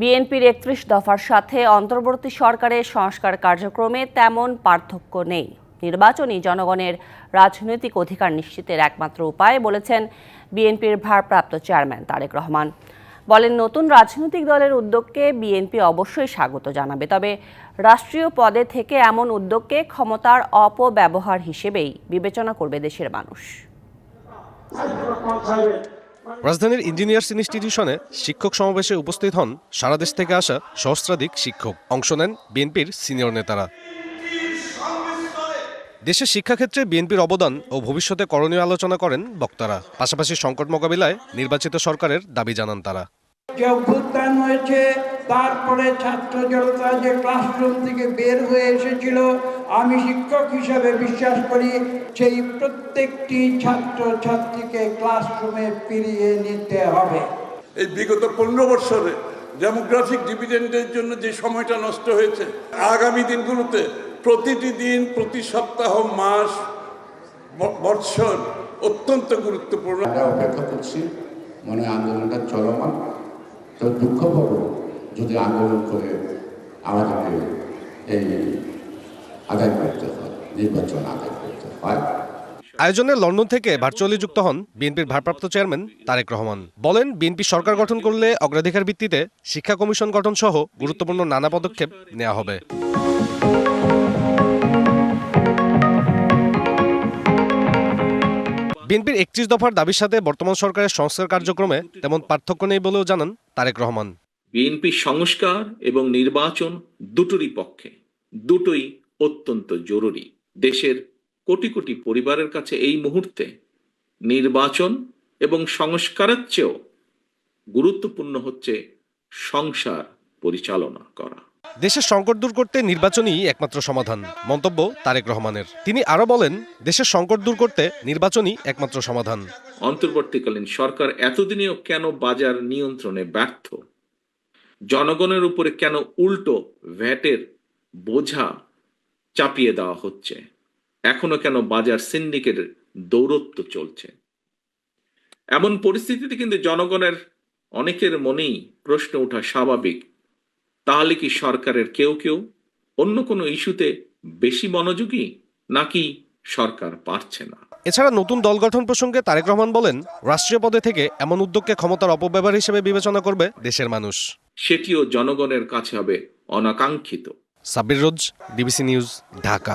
বিএনপির একত্রিশ দফার সাথে অন্তর্বর্তী সরকারের সংস্কার কার্যক্রমে তেমন পার্থক্য নেই। নির্বাচনই জনগণের রাজনৈতিক অধিকার নিশ্চিতের একমাত্র উপায় বলেছেন বিএনপির ভারপ্রাপ্ত চেয়ারম্যান তারেক রহমান। বলেন, নতুন রাজনৈতিক দলের উদ্যোগকে বিএনপি অবশ্যই স্বাগত জানাবে, তবে রাষ্ট্রীয় পদে থেকে এমন উদ্যোগকে ক্ষমতার অপব্যবহার হিসেবেই বিবেচনা করবে দেশের মানুষ। রাজধানীর ইঞ্জিনিয়ার্স ইনস্টিটিউশনে শিক্ষক সমাবেশে উপস্থিত হন সারা দেশ থেকে আসা সহস্রাধিক শিক্ষক। অংশ নেন বিএনপির সিনিয়র নেতারা। দেশের শিক্ষাক্ষেত্রে বিএনপির অবদান ও ভবিষ্যতে করণীয় আলোচনা করেন বক্তারা। পাশাপাশি সংকট মোকাবিলায় নির্বাচিত সরকারের দাবি জানান তারা। যে অভ্যুত্থান হয়েছে তারপরে ছাত্র জনতা যে ক্লাসরুম থেকে বের হয়ে এসেছিল আমি শিক্ষক হিসাবে বিশ্বাস করি সেই প্রত্যেকটি ছাত্র ছাত্রীকে ক্লাসরুমে ফিরিয়ে নিতে হবে। এই বিগত পনেরো বৎসরে ডেমোগ্রাফিক ডিভিডেন্ডের জন্য যে সময়টা নষ্ট হয়েছে আগামী দিনগুলোতে প্রতিটি দিন প্রতি সপ্তাহ মাস ব- বৎসর অত্যন্ত গুরুত্বপূর্ণ। আমরা অপেক্ষা করছি মনে আন্দোলনটা চলমান। তো দুঃখ করো যদি আন্দোলন করে আমাদেরকে এই আদায় করতে হয়, নির্বাচন আদায় করতে হয়। আয়োজনে লন্ডন থেকে ভার্চুয়ালি যুক্ত হন বিএনপির ভারপ্রাপ্ত চেয়ারম্যান তারেক রহমান। বলেন, বিএনপি সরকার গঠন করলে অগ্রাধিকার ভিত্তিতে শিক্ষা কমিশন গঠন সহ গুরুত্বপূর্ণ নানা পদক্ষেপ নেওয়া হবে। বিএনপির একত্রিশ দফার দাবির সাথে বর্তমান সরকারের সংস্কার কার্যক্রমে তেমন পার্থক্য নেই বলেও জানান তারেক রহমান। বিএনপি সংস্কার এবং নির্বাচন দুটোরই পক্ষে, দুটোই অত্যন্ত জরুরি। দেশের কোটি কোটি পরিবারের কাছে এই মুহূর্তে নির্বাচন এবং সংস্কারের চেয়েও গুরুত্বপূর্ণ হচ্ছে সংসার পরিচালনা করা। দেশের সংকট দূর করতে নির্বাচনই একমাত্র সমাধান। মন্তব্য তারেক রহমানের। তিনি আরও বলেন, দেশের সংকট দূর করতে নির্বাচনই একমাত্র সমাধান। অন্তর্বর্তীকালীন সরকার এতদিনেও কেন বাজার নিয়ন্ত্রণে ব্যর্থ? জনগণের উপরে কেন উল্টো ভ্যাটের বোঝা চাপিয়ে দেওয়া হচ্ছে? এখনও কেন বাজার সিন্ডিকেটের দৌরত্ব চলছে? এমন পরিস্থিতিতে কিন্তু জনগণের অনেকের মনেই প্রশ্ন ওঠা স্বাভাবিক। তাহলে কি সরকারের কেউ কেউ অন্য কোনো ইস্যুতে বেশি মনোযোগী নাকি সরকার পারছে না? এছাড়া নতুন দল গঠন প্রসঙ্গে তারেক রহমান বলেন রাষ্ট্রীয় পদে থেকে এমন উদ্যোগকে ক্ষমতার অপব্যবহার হিসেবে বিবেচনা করবে দেশের মানুষ। সেটিও জনগণের কাছে হবে অনাকাঙ্ক্ষিত। Sabbir Roj DBC news Dhaka.